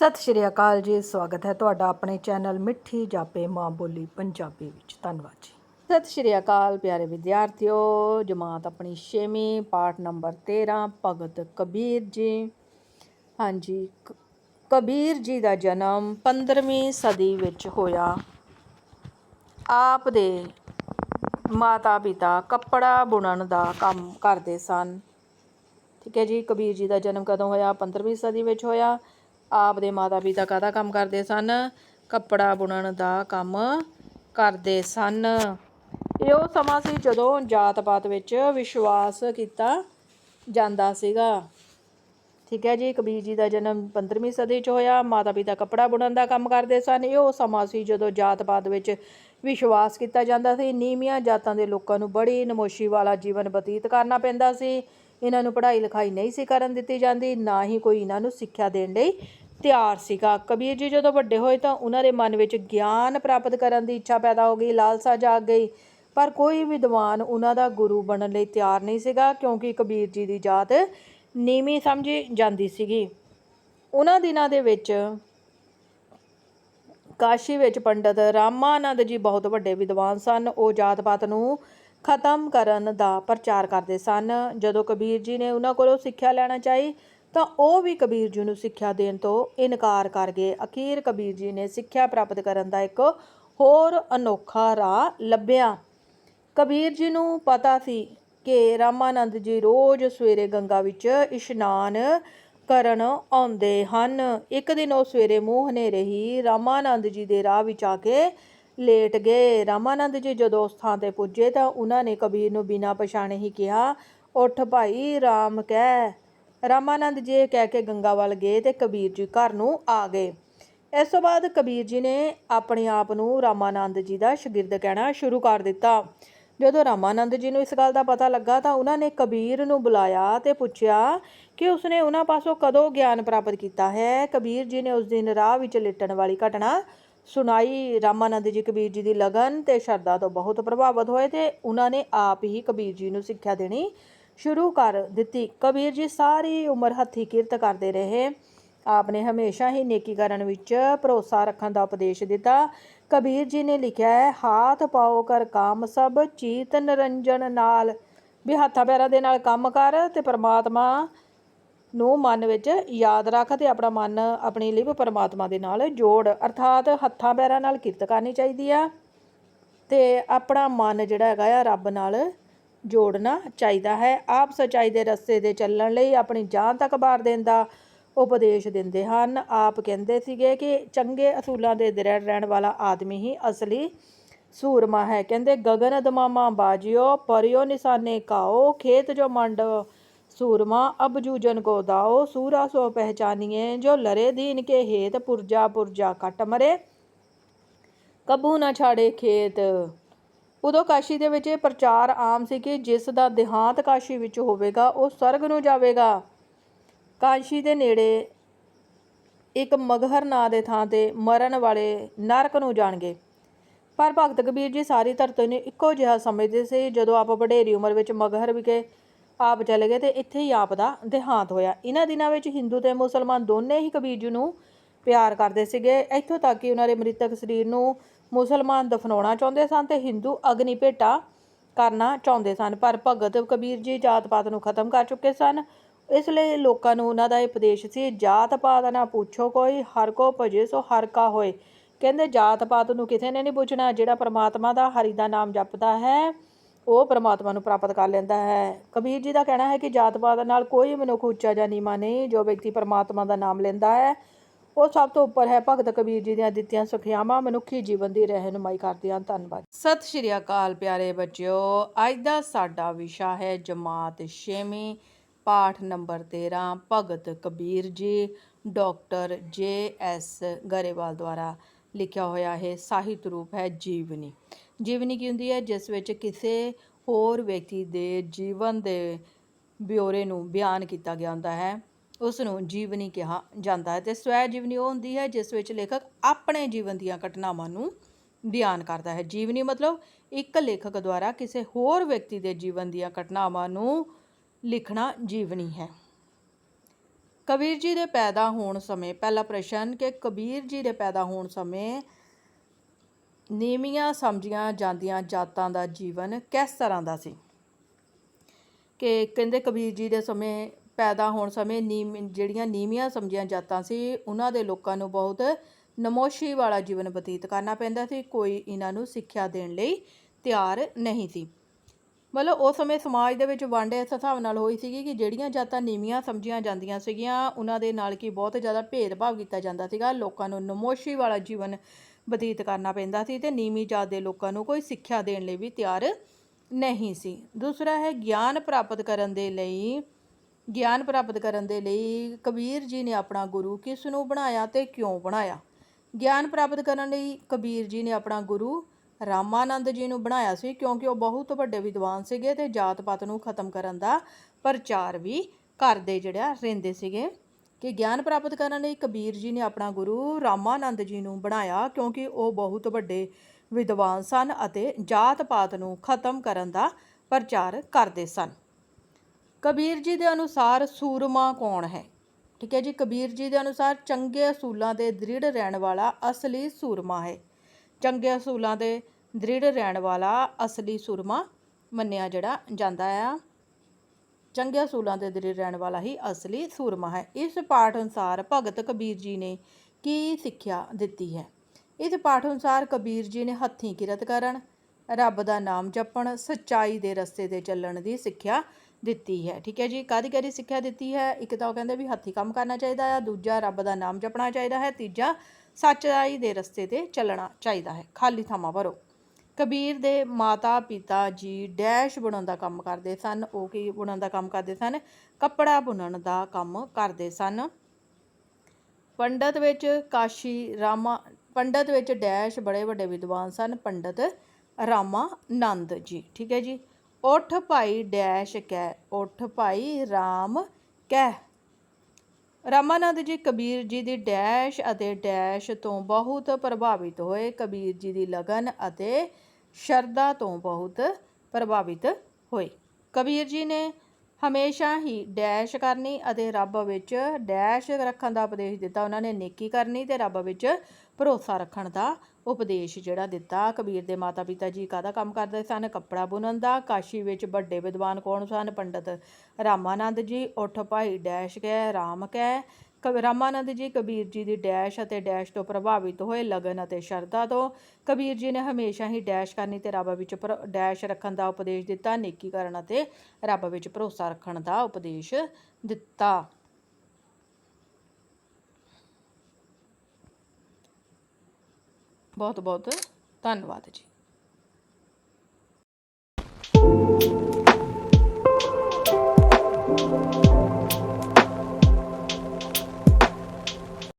ਸਤਿ ਸ਼੍ਰੀ ਅਕਾਲ ਜੀ, ਸਵਾਗਤ ਹੈ ਤੁਹਾਡਾ ਆਪਣੇ ਚੈਨਲ ਮਿੱਠੀ ਜਾਪੇ ਮਾਂ ਬੋਲੀ ਪੰਜਾਬੀ ਵਿੱਚ। ਧੰਨਵਾਦ ਜੀ। ਸਤਿ ਸ਼੍ਰੀ ਅਕਾਲ ਪਿਆਰੇ ਵਿਦਿਆਰਥੀਓ, ਜਮਾਤ ਆਪਣੀ 6ਵੀਂ ਪਾਠ ਨੰਬਰ 13 ਭਗਤ ਕਬੀਰ ਜੀ। ਹਾਂਜੀ, ਕ- ਕਬੀਰ ਜੀ ਦਾ ਜਨਮ 15ਵੀਂ ਸਦੀ ਵਿੱਚ ਹੋਇਆ। ਆਪ ਦੇ ਮਾਤਾ ਪਿਤਾ ਕੱਪੜਾ ਬੁਣਨ ਦਾ ਕੰਮ ਕਰਦੇ ਸਨ। ਠੀਕ ਹੈ ਜੀ, ਕਬੀਰ ਜੀ ਦਾ ਜਨਮ ਕਦੋਂ ਹੋਇਆ? 15ਵੀਂ ਸਦੀ ਵਿੱਚ ਹੋਇਆ। ਆਪ ਦੇ ਮਾਤਾ ਪਿਤਾ ਕਾਹਦਾ ਕੰਮ ਕਰਦੇ ਸਨ? ਕੱਪੜਾ ਬੁਣਨ ਦਾ ਕੰਮ ਕਰਦੇ ਸਨ। ਇਹ ਉਹ ਸਮਾਂ ਸੀ ਜਦੋਂ ਜਾਤ ਪਾਤ ਵਿੱਚ ਵਿਸ਼ਵਾਸ ਕੀਤਾ ਜਾਂਦਾ ਸੀਗਾ। ਠੀਕ ਹੈ ਜੀ, ਕਬੀਰ ਜੀ ਦਾ ਜਨਮ 15ਵੀਂ ਸਦੀ 'ਚ ਹੋਇਆ। ਮਾਤਾ ਪਿਤਾ ਕੱਪੜਾ ਬੁਣਨ ਦਾ ਕੰਮ ਕਰਦੇ ਸਨ। ਇਹ ਉਹ ਸਮਾਂ ਸੀ ਜਦੋਂ ਜਾਤ ਪਾਤ ਵਿੱਚ ਵਿਸ਼ਵਾਸ ਕੀਤਾ ਜਾਂਦਾ ਸੀ। ਨੀਵੀਆਂ ਜਾਤਾਂ ਦੇ ਲੋਕਾਂ ਨੂੰ ਬੜੀ ਨਮੋਸ਼ੀ ਵਾਲਾ ਜੀਵਨ ਬਤੀਤ ਕਰਨਾ ਪੈਂਦਾ ਸੀ। ਇਹਨਾਂ ਨੂੰ ਪੜ੍ਹਾਈ ਲਿਖਾਈ ਨਹੀਂ ਸੀ ਕਰਨ ਦਿੱਤੀ ਜਾਂਦੀ, ਨਾ ਹੀ ਕੋਈ ਇਹਨਾਂ ਨੂੰ ਸਿੱਖਿਆ ਦੇਣ ਲਈ ਤਿਆਰ ਸੀਗਾ। ਕਬੀਰ ਜੀ ਜਦੋਂ ਵੱਡੇ ਹੋਏ ਤਾਂ ਉਹਨਾਂ ਦੇ ਮਨ ਵਿੱਚ ਗਿਆਨ ਪ੍ਰਾਪਤ ਕਰਨ ਦੀ ਇੱਛਾ ਪੈਦਾ ਹੋ ਗਈ, ਲਾਲਸਾ ਜਾਗ ਗਈ। ਪਰ ਕੋਈ ਵਿਦਵਾਨ ਉਹਨਾਂ ਦਾ ਗੁਰੂ ਬਣਨ ਲਈ ਤਿਆਰ ਨਹੀਂ ਸੀਗਾ, ਕਿਉਂਕਿ ਕਬੀਰ ਜੀ ਦੀ ਜਾਤ ਨੀਵੀਂ ਸਮਝੀ ਜਾਂਦੀ ਸੀਗੀ। ਉਹਨਾਂ ਦਿਨਾਂ ਦੇ ਵਿੱਚ ਕਾਸ਼ੀ ਵਿੱਚ ਪੰਡਤ ਰਾਮਾਨੰਦ ਜੀ ਬਹੁਤ ਵੱਡੇ ਵਿਦਵਾਨ ਸਨ। ਉਹ ਜਾਤ ਪਾਤ ਨੂੰ ਖਤਮ ਕਰਨ ਦਾ ਪ੍ਰਚਾਰ ਕਰਦੇ ਸਨ। ਜਦੋਂ ਕਬੀਰ ਜੀ ਨੇ ਉਹਨਾਂ ਕੋਲੋਂ ਸਿੱਖਿਆ ਲੈਣਾ ਚਾਹੀ, ਤਾਂ ਉਹ ਵੀ ਕਬੀਰ ਜੀ ਨੂੰ ਸਿੱਖਿਆ ਦੇਣ ਤੋਂ ਇਨਕਾਰ ਕਰ ਗਏ। ਅਖੀਰ ਕਬੀਰ ਜੀ ਨੇ ਸਿੱਖਿਆ ਪ੍ਰਾਪਤ ਕਰਨ ਦਾ ਇੱਕ ਹੋਰ ਅਨੋਖਾ ਰਾਹ ਲੱਭਿਆ। ਕਬੀਰ ਜੀ ਨੂੰ ਪਤਾ ਸੀ ਕਿ ਰਾਮਾਨੰਦ ਜੀ ਰੋਜ਼ ਸਵੇਰੇ ਗੰਗਾ ਵਿੱਚ ਇਸ਼ਨਾਨ ਕਰਨ ਆਉਂਦੇ ਹਨ। ਇੱਕ ਦਿਨ ਉਹ ਸਵੇਰੇ ਮੂੰਹ ਹਨੇਰੇ ਹੀ ਰਾਮਾਨੰਦ ਜੀ ਦੇ ਰਾਹ ਵਿੱਚ ਆ ਕੇ ਲੇਟ ਗਏ। ਰਾਮਾਨੰਦ ਜੀ ਜਦੋਂ ਉਸ ਥਾਂ ਤੇ ਪੁੱਜੇ ਤਾਂ ਉਹਨਾਂ ਨੇ ਕਬੀਰ ਨੂੰ ਬਿਨਾਂ ਪਛਾਣੇ ਹੀ ਕਿਹਾ, ਉੱਠ ਭਾਈ ਰਾਮ ਕਹਿ। ਰਾਮਾਨੰਦ ਜੀ ਕਹਿ ਕੇ ਗੰਗਾ ਵੱਲ ਗਏ ਤੇ ਕਬੀਰ ਜੀ ਘਰ ਨੂੰ ਆ ਗਏ। ਇਸ ਤੋਂ ਬਾਅਦ ਕਬੀਰ ਜੀ ਨੇ ਆਪਣੇ ਆਪ ਨੂੰ ਰਾਮਾਨੰਦ ਜੀ ਦਾ ਸ਼ਾਗਿਰਦ ਕਹਿਣਾ ਸ਼ੁਰੂ ਕਰ ਦਿੱਤਾ। ਜਦੋਂ ਰਾਮਾਨੰਦ ਜੀ ਨੂੰ ਇਸ ਗੱਲ ਦਾ ਪਤਾ ਲੱਗਾ ਤਾਂ ਉਹਨਾਂ ਨੇ ਕਬੀਰ ਨੂੰ ਬੁਲਾਇਆ ਤੇ ਪੁੱਛਿਆ ਕਿ ਉਸਨੇ ਉਹਨਾਂ ਪਾਸੋਂ ਕਦੋਂ ਗਿਆਨ ਪ੍ਰਾਪਤ ਕੀਤਾ ਹੈ। ਕਬੀਰ ਜੀ ਨੇ ਉਸ ਦਿਨ ਰਾਹ ਵਿੱਚ ਲਿਟਣ ਵਾਲੀ ਘਟਨਾ ਸੁਣਾਈ ਰਾਮਾਨੰਦ ਜੀ ਕਬੀਰ ਜੀ ਦੀ ਲਗਨ ਤੇ ਸ਼ਰਧਾ ਤੋਂ ਬਹੁਤ ਪ੍ਰਭਾਵਿਤ ਹੋਏ ਤੇ ਉਹਨਾਂ ਨੇ ਆਪ ਹੀ ਕਬੀਰ ਜੀ ਨੂੰ ਸਿੱਖਿਆ ਦੇਣੀ ਸ਼ੁਰੂ ਕਰ ਦਿੱਤੀ। ਕਬੀਰ ਜੀ ਸਾਰੀ ਉਮਰ ਹੱਥੀ ਕਿਰਤ ਕਰਦੇ ਰਹੇ। ਆਪ ਨੇ ਹਮੇਸ਼ਾ ਹੀ ਨੇਕੀ ਕਰਨ ਵਿੱਚ ਭਰੋਸਾ ਰੱਖਣ ਦਾ ਉਪਦੇਸ਼ ਦਿੱਤਾ। ਕਬੀਰ ਜੀ ਨੇ ਲਿਖਿਆ ਹੈ, ਹਾਥ ਪਾਓ ਕਰ ਕਾਮ ਸਭ, ਚੀਤ ਨਿਰੰਜਨ ਨਾਲ। ਵੀ ਹੱਥਾਂ ਪੈਰਾਂ ਦੇ ਨਾਲ ਕੰਮ ਕਰ ਤੇ ਪਰਮਾਤਮਾ ਨੂੰ ਮਨ ਵਿੱਚ ਯਾਦ ਰੱਖ ਤੇ ਆਪਣਾ ਮਨ ਆਪਣੀ ਲਿਵ ਪਰਮਾਤਮਾ ਦੇ ਨਾਲ ਜੋੜ। ਅਰਥਾਤ ਹੱਥਾਂ ਪੈਰਾਂ ਨਾਲ ਕਿਰਤ ਕਰਨੀ ਚਾਹੀਦੀ ਆ ਤੇ ਆਪਣਾ ਮਨ ਜਿਹੜਾ ਹੈਗਾ ਆ ਰੱਬ ਨਾਲ ਜੋੜਨਾ ਚਾਹੀਦਾ ਹੈ। ਆਪ ਸਚਾਈ ਦੇ ਰਸਤੇ ਦੇ ਚੱਲਣ ਲਈ ਆਪਣੀ ਜਾਨ ਤੱਕ ਬਾਰ ਦੇਣ ਦਾ ਉਪਦੇਸ਼ ਦਿੰਦੇ ਹਨ। ਆਪ ਕਹਿੰਦੇ ਸੀਗੇ ਕਿ ਚੰਗੇ ਅਸੂਲਾਂ ਦੇ ਦ੍ਰਿੜ ਰਹਿਣ ਵਾਲਾ ਆਦਮੀ ਹੀ ਅਸਲੀ ਸੂਰਮਾ ਹੈ। ਕਹਿੰਦੇ, ਗਗਨ ਦਮਾਮਾ ਬਾਜਿਓ, ਪਰਿਓ ਨਿਸ਼ਾਨੇ ਕਾਓ, ਖੇਤ ਜੋ ਮੰਡ ਸੂਰਮਾ ਅਬ ਜੂਜਨ ਕੋ ਦਾਓ, ਸੂਰਾ ਸੋ ਪਹਿਚਾਨੀਏ ਜੋ ਲਰੇ ਦੀਨ ਕੇ ਹੇਤ ਪੁਰਜਾ ਪੁਰਜਾ ਕੱਟ ਮਰੇ। ਕਬੂ ਨਾ ਛਾੜੇ ਖੇਤ। ਉਦੋਂ ਕਾਸ਼ੀ ਦੇ ਵਿੱਚ ਇਹ ਪ੍ਰਚਾਰ ਆਮ ਸੀ ਕਿ ਜਿਸ ਦਾ ਦੇਹਾਂਤ ਕਾਸ਼ੀ ਵਿੱਚ ਹੋਵੇਗਾ, ਉਹ ਸਵਰਗ ਨੂੰ ਜਾਵੇਗਾ। ਕਾਸ਼ੀ ਦੇ ਨੇੜੇ ਇੱਕ ਮਗਹਰ ਨਾਂ ਦੇ ਥਾਂ ਤੇ ਮਰਨ ਵਾਲੇ ਨਰਕ ਨੂੰ ਜਾਣਗੇ। ਪਰ ਭਗਤ ਕਬੀਰ ਜੀ ਸਾਰੀ ਧਰਤੀ ਨੂੰ ਇੱਕੋ ਜਿਹਾ ਸਮਝਦੇ ਸੀ, ਜਦੋਂ ਆਪ ਵਡੇਰੀ ਉਮਰ ਵਿੱਚ ਮਗਹਰ ਵਿਖੇ ਆਪ ਚਲੇ ਗਏ ਤੇ ਇੱਥੇ ਹੀ ਆਪ ਦਾ ਦੇਹਾਂਤ ਹੋਇਆ। ਇਹਨਾਂ ਦਿਨਾਂ ਵਿੱਚ ਹਿੰਦੂ ਤੇ ਮੁਸਲਮਾਨ ਦੋਨੇ ਹੀ ਕਬੀਰ ਜੀ ਨੂੰ ਪਿਆਰ ਕਰਦੇ ਸੀਗੇ। ਇੱਥੋਂ ਤੱਕ ਕਿ ਉਹਨਾਂ ਦੇ ਮ੍ਰਿਤਕ ਸਰੀਰ ਨੂੰ ਮੁਸਲਮਾਨ ਦਫਨਾਉਣਾ ਚਾਹੁੰਦੇ ਸਨ ਤੇ ਹਿੰਦੂ ਅਗਨੀ ਭੇਟਾ ਕਰਨਾ ਚਾਹੁੰਦੇ ਸਨ, ਪਰ ਭਗਤ ਕਬੀਰ ਜੀ ਜਾਤ ਪਾਤ ਨੂੰ ਖਤਮ ਕਰ ਚੁੱਕੇ ਸਨ। ਇਸ ਲਈ ਲੋਕਾਂ ਨੂੰ ਉਹਨਾਂ ਦਾ ਇਹ ਉਪਦੇਸ਼ ਸੀ, ਜਾਤ ਪਾਤ ਨਾ ਪੁੱਛੋ ਕੋਈ, ਹਰ ਕੋ ਭਜੇ ਸੋ ਹਰ ਕਾ ਹੋਏ। ਕਹਿੰਦੇ, ਜਾਤ ਪਾਤ ਨੂੰ ਕਿਸੇ ਨੇ ਨਹੀਂ ਪੁੱਛਣਾ, ਜਿਹੜਾ ਪਰਮਾਤਮਾ ਦਾ ਹਰੀ ਦਾ ਨਾਮ ਜਪਦਾ ਹੈ ਉਹ ਪ੍ਰਮਾਤਮਾ ਨੂੰ ਪ੍ਰਾਪਤ ਕਰ ਲੈਂਦਾ ਹੈ। ਕਬੀਰ ਜੀ ਦਾ ਕਹਿਣਾ ਹੈ ਕਿ ਜਾਤ ਪਾਤ ਨਾਲ ਕੋਈ ਮਨੁੱਖ ਉੱਚਾ ਜਾਂ ਨੀਵਾਂ ਨਹੀਂ, ਜੋ ਵਿਅਕਤੀ ਪ੍ਰਮਾਤਮਾ ਦਾ ਨਾਮ ਲੈਂਦਾ ਹੈ, ਉਹ ਸਭ ਤੋਂ ਉੱਪਰ ਹੈ। ਭਗਤ ਕਬੀਰ ਜੀ ਦੀਆਂ ਦਿੱਤੀਆਂ ਸੁਖਿਆਵਾਂ ਮਨੁੱਖੀ ਜੀਵਨ ਦੀ ਰਹਿਨੁਮਾਈ ਕਰਦੀਆਂ ਧੰਨਵਾਦ। ਸਤਿ ਸ਼੍ਰੀ ਅਕਾਲ ਪਿਆਰੇ ਬੱਚਿਓ। ਅੱਜ ਦਾ ਸਾਡਾ ਵਿਸ਼ਾ ਹੈ ਜਮਾਤ 6ਵੀਂ ਪਾਠ number 13 Bhagat Kabir ji, doctor J S Grewal ਦੁਆਰਾ ਲਿਖਿਆ ਹੋਇਆ ਹੈ ਸਾਹਿਤ ਰੂਪ ਹੈ ਜੀਵਨੀ। ਜੀਵਨੀ ਕੀ ਹੁੰਦੀ ਹੈ, ਜਿਸ ਵਿੱਚ ਕਿਸੇ ਹੋਰ ਵਿਅਕਤੀ ਦੇ ਜੀਵਨ ਦੇ ਬਿਓਰੇ ਨੂੰ ਬਿਆਨ ਕੀਤਾ ਗਿਆ ਹੁੰਦਾ ਹੈ ਉਸ ਨੂੰ ਜੀਵਨੀ ਕਿਹਾ ਜਾਂਦਾ ਹੈ ਤੇ ਸਵੈ ਜੀਵਨੀ ਉਹ ਹੁੰਦੀ ਹੈ, ਜਿਸ ਵਿੱਚ ਲੇਖਕ ਆਪਣੇ ਜੀਵਨ ਦੀਆਂ ਘਟਨਾਵਾਂ ਨੂੰ ਬਿਆਨ ਕਰਦਾ ਹੈ। ਜੀਵਨੀ ਮਤਲਬ ਇੱਕ ਲੇਖਕ ਦੁਆਰਾ ਕਿਸੇ ਹੋਰ ਵਿਅਕਤੀ ਦੇ ਜੀਵਨ ਦੀਆਂ ਘਟਨਾਵਾਂ ਨੂੰ ਲਿਖਣਾ ਜੀਵਨੀ ਹੈ। ਕਬੀਰ ਜੀ ਦੇ ਪੈਦਾ ਹੋਣ ਸਮੇਂ, ਪਹਿਲਾ ਪ੍ਰਸ਼ਨ ਕਿ ਕਬੀਰ ਜੀ ਦੇ ਪੈਦਾ ਹੋਣ ਸਮੇਂ ਨੀਵੀਆਂ ਸਮਝੀਆਂ ਜਾਂਦੀਆਂ ਜਾਤਾਂ ਦਾ ਜੀਵਨ ਕਿਸ ਤਰ੍ਹਾਂ ਦਾ ਸੀ? ਕਿ ਕਹਿੰਦੇ ਕਬੀਰ ਜੀ ਦੇ ਸਮੇਂ, ਪੈਦਾ ਹੋਣ ਸਮੇਂ ਨੀਮ ਜਿਹੜੀਆਂ ਨੀਵੀਆਂ ਸਮਝੀਆਂ ਜਾਤਾਂ ਸੀ, ਉਹਨਾਂ ਦੇ ਲੋਕਾਂ ਨੂੰ ਬਹੁਤ ਨਮੋਸ਼ੀ ਵਾਲਾ ਜੀਵਨ ਬਤੀਤ ਕਰਨਾ ਪੈਂਦਾ ਸੀ, ਕੋਈ ਇਹਨਾਂ ਨੂੰ ਸਿੱਖਿਆ ਦੇਣ ਲਈ ਤਿਆਰ ਨਹੀਂ ਸੀ। ਮਤਲਬ ਉਸ ਸਮੇਂ ਸਮਾਜ ਦੇ ਵਿੱਚ ਵੰਡ ਇਸ ਹਿਸਾਬ ਨਾਲ ਹੋਈ ਸੀਗੀ ਕਿ ਜਿਹੜੀਆਂ ਜਾਤਾਂ ਨੀਵੀਆਂ ਸਮਝੀਆਂ ਜਾਂਦੀਆਂ ਸੀਗੀਆਂ, ਉਹਨਾਂ ਦੇ ਨਾਲ ਕੀ ਬਹੁਤ ਜ਼ਿਆਦਾ ਭੇਦਭਾਵ ਕੀਤਾ ਜਾਂਦਾ ਸੀਗਾ, ਲੋਕਾਂ ਨੂੰ ਨਮੋਸ਼ੀ ਵਾਲਾ ਜੀਵਨ ਬਤੀਤ ਕਰਨਾ ਪੈਂਦਾ ਸੀ ਤੇ ਨੀਵੀਂ ਜਾਤ ਦੇ ਲੋਕਾਂ ਨੂੰ ਕੋਈ ਸਿੱਖਿਆ ਦੇਣ ਲਈ ਵੀ ਤਿਆਰ ਨਹੀਂ ਸੀ। ਦੂਸਰਾ ਹੈ ਗਿਆਨ ਪ੍ਰਾਪਤ ਕਰਨ ਦੇ ਲਈ। ਗਿਆਨ ਪ੍ਰਾਪਤ ਕਰਨ ਦੇ ਲਈ ਕਬੀਰ ਜੀ ਨੇ ਆਪਣਾ ਗੁਰੂ ਕਿਸ ਨੂੰ ਬਣਾਇਆ ਤੇ ਕਿਉਂ ਬਣਾਇਆ? ਗਿਆਨ ਪ੍ਰਾਪਤ ਕਰਨ ਲਈ ਕਬੀਰ ਜੀ ਨੇ ਆਪਣਾ ਗੁਰੂ ਰਾਮਾਨੰਦ ਜੀ ਨੂੰ ਬਣਾਇਆ ਸੀ ਕਿਉਂਕਿ ਉਹ ਬਹੁਤ ਵੱਡੇ ਵਿਦਵਾਨ ਸੀਗੇ ਤੇ ਜਾਤ ਪਾਤ ਨੂੰ ਖਤਮ ਕਰਨ ਦਾ ਪ੍ਰਚਾਰ ਵੀ ਕਰਦੇ ਜਿਹੜਾ ਰਹਿੰਦੇ ਸੀਗੇ। ਕਿ ਗਿਆਨ ਪ੍ਰਾਪਤ ਕਰਨ ਲਈ ਕਬੀਰ ਜੀ ਨੇ ਆਪਣਾ ਗੁਰੂ ਰਾਮਾਨੰਦ ਜੀ ਨੂੰ ਬਣਾਇਆ ਕਿਉਂਕਿ ਉਹ ਬਹੁਤ ਵੱਡੇ ਵਿਦਵਾਨ ਸਨ ਅਤੇ ਜਾਤ ਪਾਤ ਨੂੰ ਖਤਮ ਕਰਨ ਦਾ ਪ੍ਰਚਾਰ ਕਰਦੇ ਸਨ। ਕਬੀਰ ਜੀ ਦੇ ਅਨੁਸਾਰ ਸੂਰਮਾ ਕੌਣ ਹੈ? ਠੀਕ ਹੈ ਜੀ, ਕਬੀਰ ਜੀ ਦੇ ਅਨੁਸਾਰ ਚੰਗੇ ਅਸੂਲਾਂ ਦੇ ਦ੍ਰਿੜ ਰਹਿਣ ਵਾਲਾ ਅਸਲੀ ਸੂਰਮਾ ਹੈ। ਚੰਗੇ ਅਸੂਲਾਂ ਦੇ ਦ੍ਰਿੜ ਰਹਿਣ ਵਾਲਾ ਅਸਲੀ ਸੂਰਮਾ ਮੰਨਿਆ ਜਿਹੜਾ ਜਾਂਦਾ ਆ। ਚੰਗੇ ਅਸੂਲਾਂ ਦੇ ਦ੍ਰਿੜ ਰਹਿਣ ਵਾਲਾ ਹੀ ਅਸਲੀ ਸੂਰਮਾ ਹੈ। ਇਸ ਪਾਠ ਅਨੁਸਾਰ ਭਗਤ ਕਬੀਰ ਜੀ ਨੇ ਕੀ ਸਿੱਖਿਆ ਦਿੱਤੀ ਹੈ? ਇਸ ਪਾਠ ਅਨੁਸਾਰ ਕਬੀਰ ਜੀ ਨੇ ਹੱਥੀਂ ਕਿਰਤ ਕਰਨ, ਰੱਬ ਦਾ ਨਾਮ ਜਪਣ, ਸੱਚਾਈ ਦੇ ਰਸਤੇ ਤੇ ਚੱਲਣ ਦੀ ਸਿੱਖਿਆ ਦਿੱਤੀ ਹੈ। ਠੀਕ ਹੈ ਜੀ ਕਾਦੀ ਕਾਦੀ ਸਿੱਖਿਆ ਦਿੱਤੀ ਹੈ? ਇੱਕ ਤਾਂ ਉਹ ਕਹਿੰਦੇ ਵੀ ਹੱਥੀਂ ਕੰਮ ਕਰਨਾ ਚਾਹੀਦਾ ਆ, ਦੂਜਾ ਰੱਬ ਦਾ ਨਾਮ ਜਪਣਾ ਚਾਹੀਦਾ ਹੈ, ਤੀਜਾ ਸੱਚਾਈ ਦੇ ਰਸਤੇ ਤੇ ਚੱਲਣਾ ਚਾਹੀਦਾ ਹੈ। ਖਾਲੀ ਥਾਵਾਂ ਭਰੋ ਕਬੀਰ ਦੇ ਮਾਤਾ ਪਿਤਾ ਜੀ ਡੈਸ਼ ਬੁਣਨ ਦਾ ਕੰਮ ਕਰਦੇ ਸਨ। ਉਹ ਕੀ ਬੁਣਨ ਦਾ ਕੰਮ ਕਰਦੇ ਸਨ? ਕੱਪੜਾ ਬੁਣਨ ਦਾ ਕੰਮ ਕਰਦੇ ਸਨ। ਪੰਡਤ ਵਿੱਚ ਕਾਸ਼ੀ ਰਾਮਾ, ਪੰਡਤ ਵਿੱਚ ਡੈਸ਼ ਬੜੇ ਵੱਡੇ ਵਿਦਵਾਨ ਸਨ। ਪੰਡਤ ਰਾਮਾ ਨੰਦ ਜੀ, ਠੀਕ ਹੈ ਜੀ। ਉਠ ਭਾਈ ਡੈਸ਼ ਕਹਿ ਉਠ ਭਾਈ ਰਾਮ ਕਹਿ ਰਾਮਾਨੰਦ ਜੀ ਕਬੀਰ ਜੀ ਦੀ ਡੈਸ਼ ਅਤੇ ਡੈਸ਼ ਤੋਂ ਬਹੁਤ ਪ੍ਰਭਾਵਿਤ ਹੋਏ। ਕਬੀਰ ਜੀ ਦੀ ਲਗਨ ਅਤੇ ਸ਼ਰਧਾ ਤੋਂ ਬਹੁਤ ਪ੍ਰਭਾਵਿਤ ਹੋਏ। ਕਬੀਰ ਜੀ ਨੇ ਹਮੇਸ਼ਾ ਹੀ ਡੈਸ਼ ਕਰਨੀ ਅਤੇ ਰੱਬ ਵਿੱਚ ਡੈਸ਼ ਰੱਖਣ ਦਾ ਉਪਦੇਸ਼ ਦਿੱਤਾ ਉਹਨਾਂ ਨੇ, ਨੇਕੀ ਕਰਨੀ ਤੇ ਰੱਬ ਵਿੱਚ ਭਰੋਸਾ ਰੱਖਣ ਦਾ ਉਪਦੇਸ਼ ਜਿਹੜਾ ਦਿੱਤਾ। ਕਬੀਰ ਦੇ ਮਾਤਾ ਪਿਤਾ ਜੀ ਕਾਹਦਾ ਕੰਮ ਕਰਦੇ ਸਨ? ਕੱਪੜਾ ਬੁਣਨ ਦਾ। ਕਾਸ਼ੀ ਵਿੱਚ ਵੱਡੇ ਵਿਦਵਾਨ ਕੌਣ ਸਨ? ਪੰਡਤ ਰਾਮਾਨੰਦ ਜੀ, ਉਠ ਭਾਈ, ਡੈਸ਼ ਕਹਿ, ਰਾਮ ਕਹਿ। ਰਾਮਾਨੰਦ ਜੀ ਕਬੀਰ ਜੀ ਦੀ ਡੈਸ਼ ਅਤੇ ਡੈਸ਼ ਤੋਂ ਪ੍ਰਭਾਵਿਤ ਹੋਏ ਲਗਨ ਅਤੇ ਸ਼ਰਧਾ ਤੋਂ ਕਬੀਰ ਜੀ ਨੇ ਹਮੇਸ਼ਾ ਹੀ ਡੈਸ਼ ਕਰਨੀ ਤੇ ਰੱਬ ਵਿੱਚ ਭਰੋ- ਡੈਸ਼ ਰੱਖਣ ਦਾ ਉਪਦੇਸ਼ ਦਿੱਤਾ ਨੇਕੀ ਕਰਨ ਅਤੇ ਰੱਬ ਵਿੱਚ ਭਰੋਸਾ ਰੱਖਣ ਦਾ ਉਪਦੇਸ਼ ਦਿੱਤਾ। ਬਹੁਤ ਬਹੁਤ ਧੰਨਵਾਦ ਜੀ।